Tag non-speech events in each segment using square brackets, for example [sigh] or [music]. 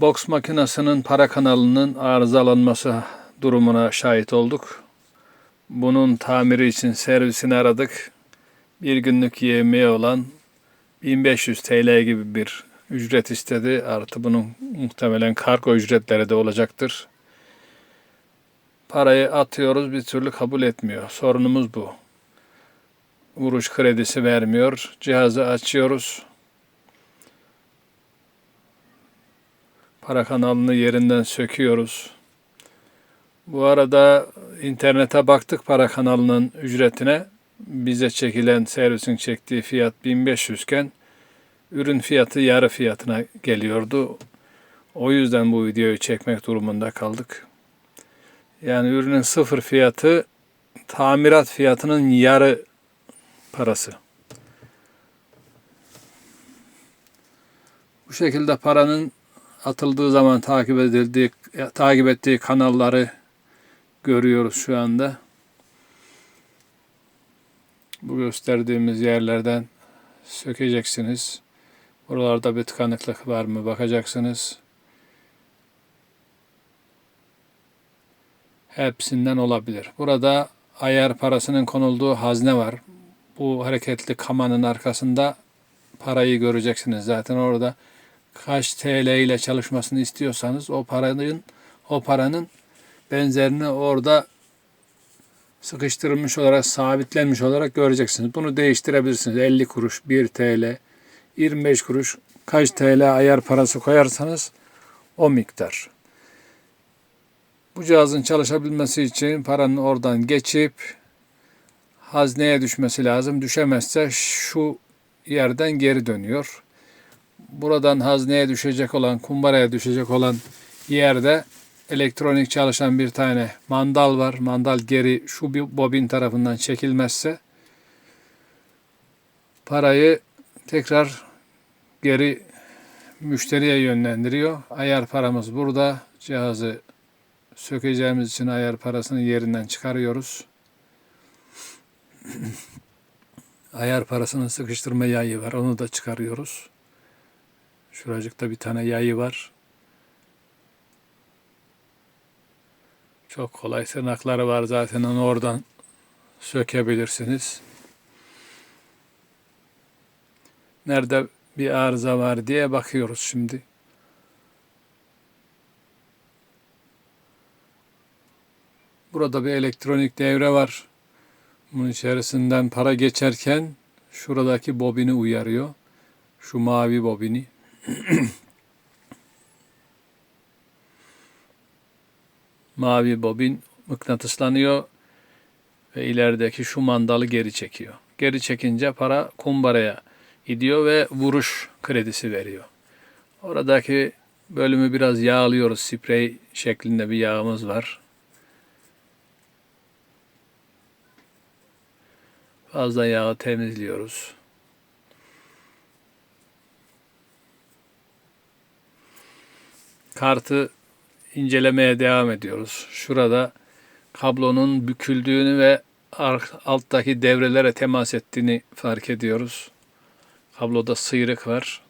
Boks makinesinin para kanalının arızalanması durumuna şahit olduk. Bunun tamiri için servisini aradık. Bir günlük yemeği olan 1500 TL gibi bir ücret istedi. Artı bunun muhtemelen kargo ücretleri de olacaktır. Parayı atıyoruz bir türlü kabul etmiyor. Sorunumuz bu. Vuruş kredisi vermiyor. Cihazı açıyoruz. Para kanalını yerinden söküyoruz. Bu arada internete baktık para kanalının ücretine. Bize çekilen servisin çektiği fiyat 1500 iken ürün fiyatı yarı fiyatına geliyordu. O yüzden bu videoyu çekmek durumunda kaldık. Yani ürünün sıfır fiyatı tamirat fiyatının yarı parası. Bu şekilde paranın atıldığı zaman takip edildiği takip ettiği kanalları görüyoruz şu anda. Bu gösterdiğimiz yerlerden sökeceksiniz. Buralarda bir tıkanıklık var mı bakacaksınız. Hepsinden olabilir. Burada ayar parasının konulduğu hazne var. Bu hareketli kamanın arkasında parayı göreceksiniz. Zaten orada kaç TL ile çalışmasını istiyorsanız o paranın o paranın benzerini orada sıkıştırılmış olarak sabitlenmiş olarak göreceksiniz. Bunu değiştirebilirsiniz. 50 kuruş, 1 TL, 25 kuruş kaç TL ayar parası koyarsanız o miktar. Bu cihazın çalışabilmesi için paranın oradan geçip hazneye düşmesi lazım. Düşemezse şu yerden geri dönüyor. Buradan hazneye düşecek olan, kumbaraya düşecek olan yerde elektronik çalışan bir tane mandal var. Mandal geri şu bir bobin tarafından çekilmezse parayı tekrar geri müşteriye yönlendiriyor. Ayar paramız burada. Cihazı sökeceğimiz için ayar parasını yerinden çıkarıyoruz. [clears throat] ayar parasının sıkıştırma yayı var. Onu da çıkarıyoruz. Şuracıkta bir tane yayı var. Çok kolay tırnakları var zaten onu oradan sökebilirsiniz. Nerede bir arıza var diye bakıyoruz şimdi. Burada bir elektronik devre var. Bunun içerisinden para geçerken şuradaki bobini uyarıyor. Şu mavi bobini. [clears throat] mavi bobin mıknatıslanıyor ve ilerideki şu mandalı geri çekiyor. Geri çekince para kumbaraya gidiyor ve vuruş kredisi veriyor. Oradaki bölümü biraz yağlıyoruz. Sprey şeklinde bir yağımız var. Fazla yağı temizliyoruz. Kartı incelemeye devam ediyoruz. Şurada kablonun büküldüğünü ve alttaki devrelere temas ettiğini fark ediyoruz. Kabloda sıyrık var.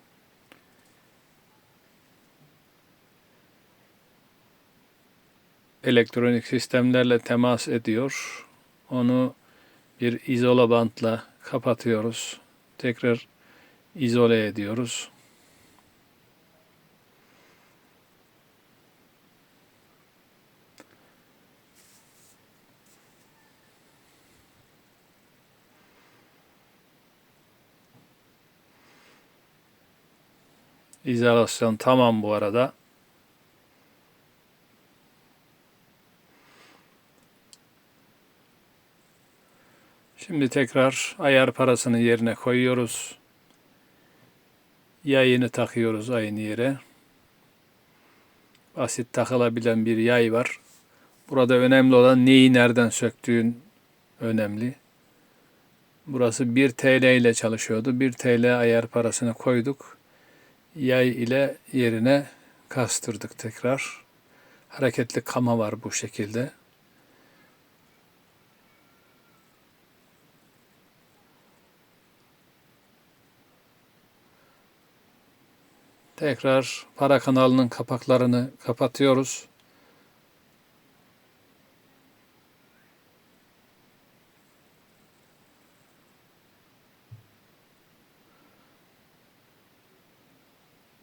Elektronik sistemlerle temas ediyor. Onu bir izola bantla kapatıyoruz. Tekrar izole ediyoruz. İzolasyon tamam bu arada. Şimdi tekrar ayar parasını yerine koyuyoruz. Yayını takıyoruz aynı yere. Basit takılabilen bir yay var. Burada önemli olan neyi nereden söktüğün önemli. Burası 1 TL ile çalışıyordu. 1 TL ayar parasını koyduk. Yay ile yerine kastırdık tekrar. Hareketli kama var bu şekilde. Tekrar para kanalının kapaklarını kapatıyoruz.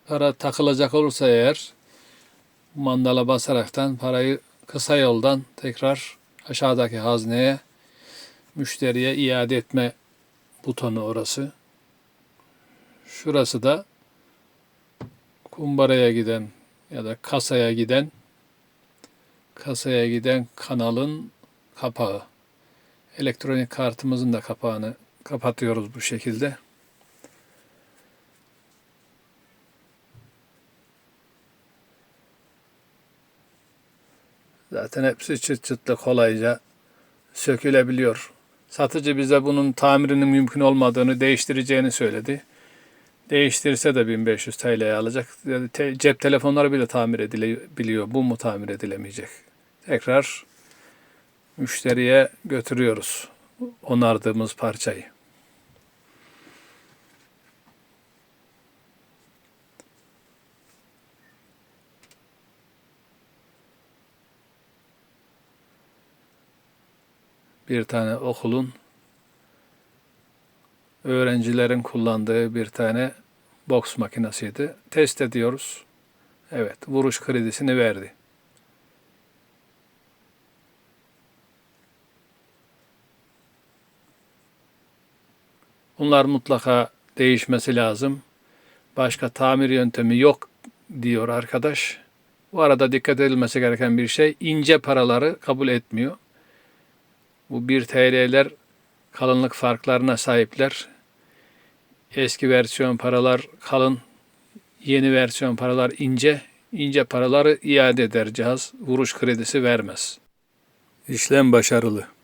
Para takılacak olursa eğer mandala basaraktan parayı kısa yoldan tekrar aşağıdaki hazneye müşteriye iade etme butonu orası. Şurası da kumbaraya giden ya da kasaya giden kasaya giden kanalın kapağı. Elektronik kartımızın da kapağını kapatıyoruz bu şekilde. Zaten hepsi çıt çıtlı kolayca sökülebiliyor. Satıcı bize bunun tamirinin mümkün olmadığını, değiştireceğini söyledi. Değiştirse de 1500 TL'ye alacak. Cep telefonları bile tamir edilebiliyor. Bu mu tamir edilemeyecek? Tekrar müşteriye götürüyoruz onardığımız parçayı. Bir tane okulun öğrencilerin kullandığı bir tane boks makinesiydi. Test ediyoruz. Evet, vuruş kredisini verdi. Bunlar mutlaka değişmesi lazım. Başka tamir yöntemi yok diyor arkadaş. Bu arada dikkat edilmesi gereken bir şey ince paraları kabul etmiyor. Bu 1 TL'ler kalınlık farklarına sahipler. Eski versiyon paralar kalın, yeni versiyon paralar ince. İnce paraları iade eder cihaz. Vuruş kredisi vermez. İşlem başarılı.